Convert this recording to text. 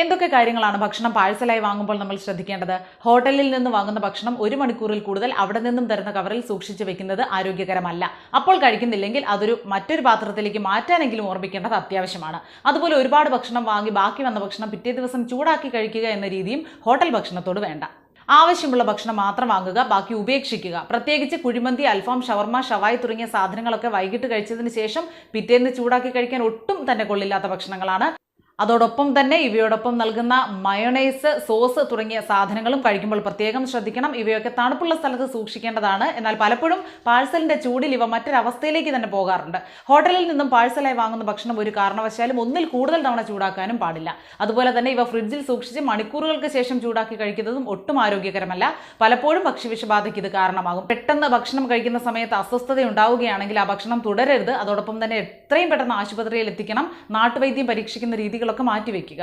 എന്തൊക്കെ കാര്യങ്ങളാണ് ഭക്ഷണം പാഴ്സലായി വാങ്ങുമ്പോൾ നമ്മൾ ശ്രദ്ധിക്കേണ്ടത്? ഹോട്ടലിൽ നിന്ന് വാങ്ങുന്ന ഭക്ഷണം ഒരു മണിക്കൂറിൽ കൂടുതൽ അവിടെ നിന്നും തരുന്ന കവറിൽ സൂക്ഷിച്ചു വെക്കുന്നത് ആരോഗ്യകരമല്ല. അപ്പോൾ കഴിക്കുന്നില്ലെങ്കിൽ അതൊരു മറ്റൊരു പാത്രത്തിലേക്ക് മാറ്റാനെങ്കിലും ഓർമ്മിക്കേണ്ടത് അത്യാവശ്യമാണ്. അതുപോലെ ഒരുപാട് ഭക്ഷണം വാങ്ങി ബാക്കി വന്ന ഭക്ഷണം പിറ്റേ ദിവസം ചൂടാക്കി കഴിക്കുക എന്ന രീതിയും ഹോട്ടൽ ഭക്ഷണത്തോട് വേണ്ട. ആവശ്യമുള്ള ഭക്ഷണം മാത്രം വാങ്ങുക ബാക്കി ഉപേക്ഷിക്കുക. പ്രത്യേകിച്ച് കുഴിമന്തി അൽഫാം ഷവർമ ഷവായി തുടങ്ങിയ സാധനങ്ങളൊക്കെ വൈകിട്ട് കഴിച്ചതിന് ശേഷം പിറ്റേന്ന് ചൂടാക്കി കഴിക്കാൻ ഒട്ടും തന്നെ കൊള്ളില്ലാത്ത ഭക്ഷണങ്ങളാണ്. അതോടൊപ്പം തന്നെ ഇവയോടൊപ്പം നൽകുന്ന മയോണൈസ് സോസ് തുടങ്ങിയ സാധനങ്ങളും കഴിക്കുമ്പോൾ പ്രത്യേകം ശ്രദ്ധിക്കണം. ഇവയൊക്കെ തണുപ്പുള്ള സ്ഥലത്ത് സൂക്ഷിക്കേണ്ടതാണ്. എന്നാൽ പലപ്പോഴും പാഴ്സലിന്റെ ചൂടിൽ ഇവ മറ്റൊരവസ്ഥയിലേക്ക് തന്നെ പോകാറുണ്ട്. ഹോട്ടലിൽ നിന്നും പാഴ്സലായി വാങ്ങുന്ന ഭക്ഷണം ഒരു കാരണവശാലും ഒന്നിൽ കൂടുതൽ തവണ ചൂടാക്കാനും പാടില്ല. അതുപോലെ തന്നെ ഇവ ഫ്രിഡ്ജിൽ സൂക്ഷിച്ച് മണിക്കൂറുകൾക്ക് ശേഷം ചൂടാക്കി കഴിക്കുന്നതും ഒട്ടും ആരോഗ്യകരമല്ല. പലപ്പോഴും ഭക്ഷ്യവിഷബാധയ്ക്ക് ഇത് കാരണമാകും. പെട്ടെന്ന് ഭക്ഷണം കഴിക്കുന്ന സമയത്ത് അസ്വസ്ഥത ഉണ്ടാവുകയാണെങ്കിൽ ആ ഭക്ഷണം തുടരരുത്. അതോടൊപ്പം തന്നെ എത്രയും പെട്ടെന്ന് ആശുപത്രിയിൽ എത്തിക്കണം. നാട്ടുവൈദ്യം പരീക്ഷിക്കുന്ന രീതികളൊക്കെ മാറ്റിവെക്കുക